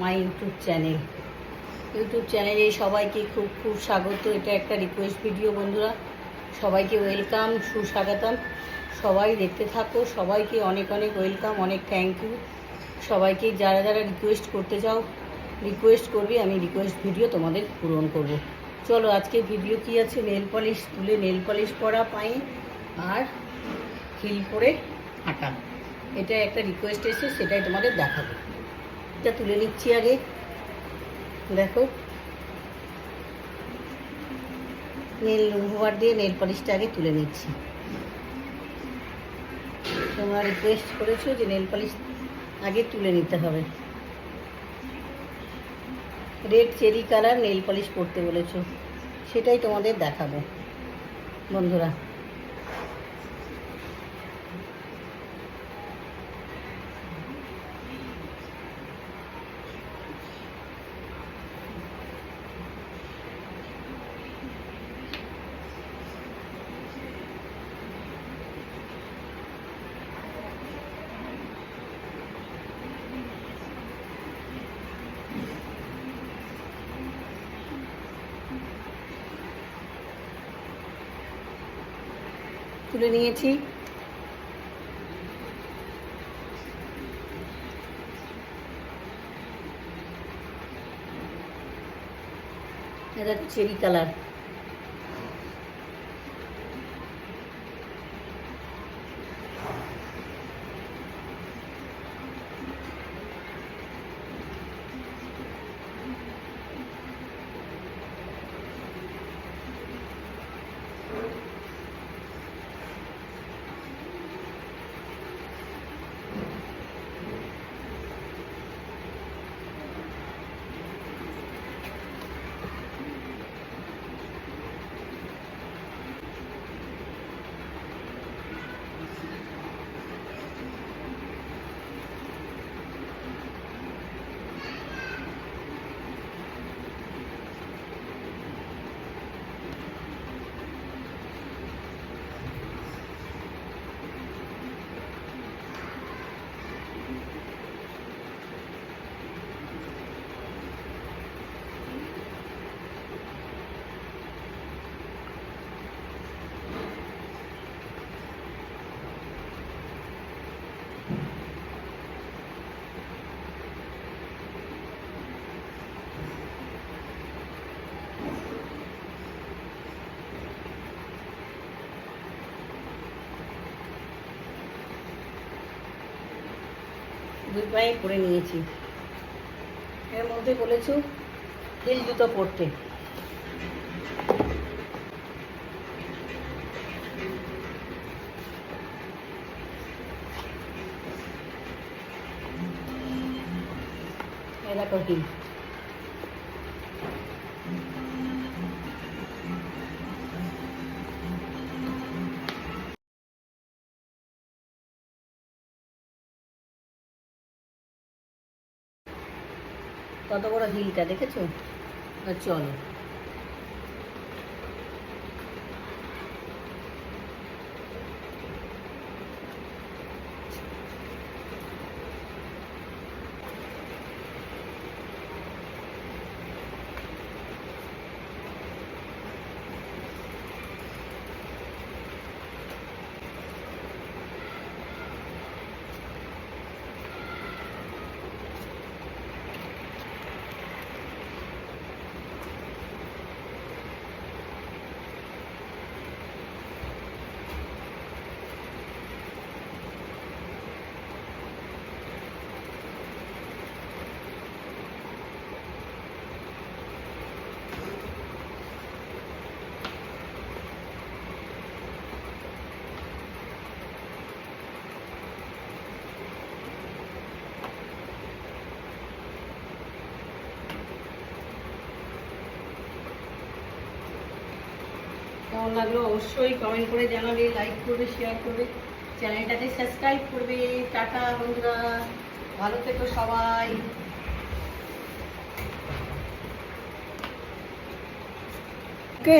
My YouTube channel. YouTube চ্যানেলে সবাইকে খুব খুব স্বাগত। এটা একটা রিকোয়েস্ট ভিডিও বন্ধুরা। সবাইকে ওয়েলকাম সুস্বাগতম। সবাই দেখতে থাকো। সবাইকে অনেক অনেক ওয়েলকাম অনেক থ্যাংক ইউ সবাইকে যারা যারা রিকোয়েস্ট করতে চাও রিকোয়েস্ট করবে, আমি রিকোয়েস্ট ভিডিও তোমাদের পূরণ করব। চলো আজকে ভিডিও কি আছে? নেল পলিশ তুলে নেল পলিশ পরা পাই আর হিল পরে হাঁটা এটা একটা রিকোয়েস্ট এসে সেটাই তোমাদের দেখাবো। এটা তুলে নিচ্ছি আগে। দেখো। নেল রিমুভার দিয়ে নেল পলিশটা আগে তুলে নিচ্ছি। তোমরা রিকোয়েস্ট করেছ যে নেল পলিশ আগে তুলে নিতে হবে। Red cherry colour nail polish পরতে বলেছ। সেটাই তোমাদের দেখাবো। বন্ধুরা। তুলে নিয়েছি। এটা চেরি কালার। দুই পায়ে করে নিয়েছি। এর মধ্যে বলেছ হিল জুতো পরতে। দেখো হিল কত বড় হিলটা দেখেছ? চলো। কেমন লাগল অবশ্যই কমেন্ট করে জানাবে লাইক করবে শেয়ার করবে। চ্যানেলটাকে সাবস্ক্রাইব করবে। টাটা বন্ধুরা। ভালো থেকো সবাই। ওকে